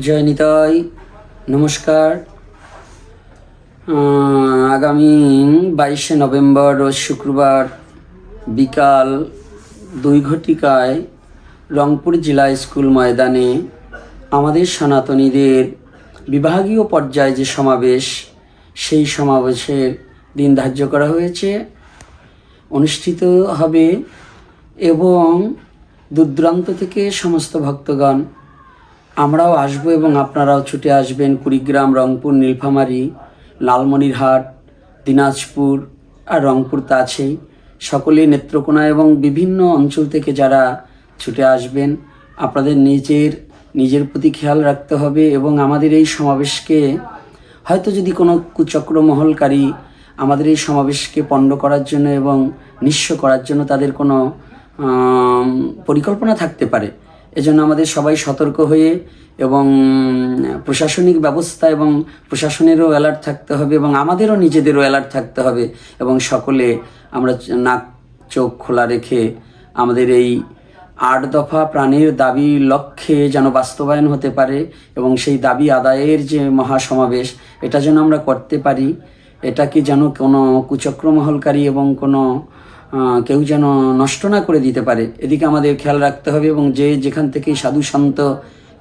জয় নিতাই নমস্কার আগামী বাইশে নভেম্বর রোজ শুক্রবার বিকাল দুই ঘটিকায় রংপুর জেলা স্কুল ময়দানে আমাদের সনাতনীদের বিভাগীয় পর্যায়ে যে সমাবেশ, সেই সমাবেশের দিন ধার্য করা হয়েছে। অনুষ্ঠিত হবে এবং দূরদূরান্ত থেকে সমস্ত ভক্তগণ আমরাও আসব এবং আপনারাও ছুটে আসবেন কুড়িগ্রাম, রংপুর, নীলফামারী, লালমনিরহাট, দিনাজপুর আর রংপুর তো আছেই। সকলেই নেত্রকোনা এবং বিভিন্ন অঞ্চল থেকে যারা ছুটে আসবেন, আপনাদের নিজের নিজের প্রতি খেয়াল রাখতে হবে এবং আমাদের এই সমাবেশকে হয়তো যদি কোনো কুচক্র মহলকারী আমাদের এই সমাবেশকে পণ্ড করার জন্য এবং নিঃস্ব করার জন্য তাদের কোনো পরিকল্পনা থাকতে পারে। এজন্য আমাদের সবাই সতর্ক হয়ে এবং প্রশাসনিক ব্যবস্থা এবং প্রশাসনেরও অ্যালার্ট থাকতে হবে এবং আমাদেরও নিজেদেরও অ্যালার্ট থাকতে হবে এবং সকলে আমরা নাক, চোখ খোলা রেখে আমাদের এই আট দফা প্রাণের দাবি লক্ষ্যে যেন বাস্তবায়ন হতে পারে এবং সেই দাবি আদায়ের যে মহাসমাবেশ, এটা যেন আমরা করতে পারি এটাকে যেন কোনো কুচক্র মহলকারী এবং কোনো কেউ যেন নষ্ট না করে দিতে পারে। এদিকে আমাদের খেয়াল রাখতে হবে এবং যে যেখান থেকে সাধু, সন্ত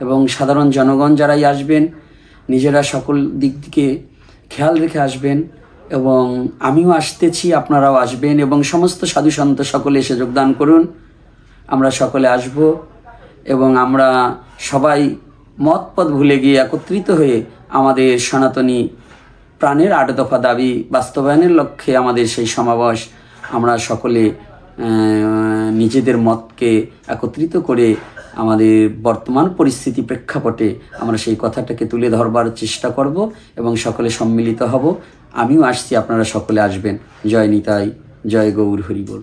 এবং সাধারণ জনগণ যারাই আসবেন, নিজেরা সকল দিক থেকে খেয়াল রেখে আসবেন এবং আমিও আসতেছি, আপনারাও আসবেন এবং সমস্ত সাধু, সন্ত সকলে এসে যোগদান করুন। আমরা সকলে আসব এবং আমরা সবাই মত পথ ভুলে গিয়ে একত্রিত হয়ে আমাদের সনাতনী প্রাণের আট দফা দাবি বাস্তবায়নের লক্ষ্যে আমাদের সেই সমাবেশ আমরা সকলে নিজেদের মতকে একত্রিত করে আমাদের বর্তমান পরিস্থিতি প্রেক্ষাপটে আমরা সেই কথাটাকে তুলে ধরবার চেষ্টা করব এবং সকলে সম্মিলিত হব। আমিও আসছি, আপনারা সকলে আসবেন। জয় নিতাই, জয় গৌর হরিবল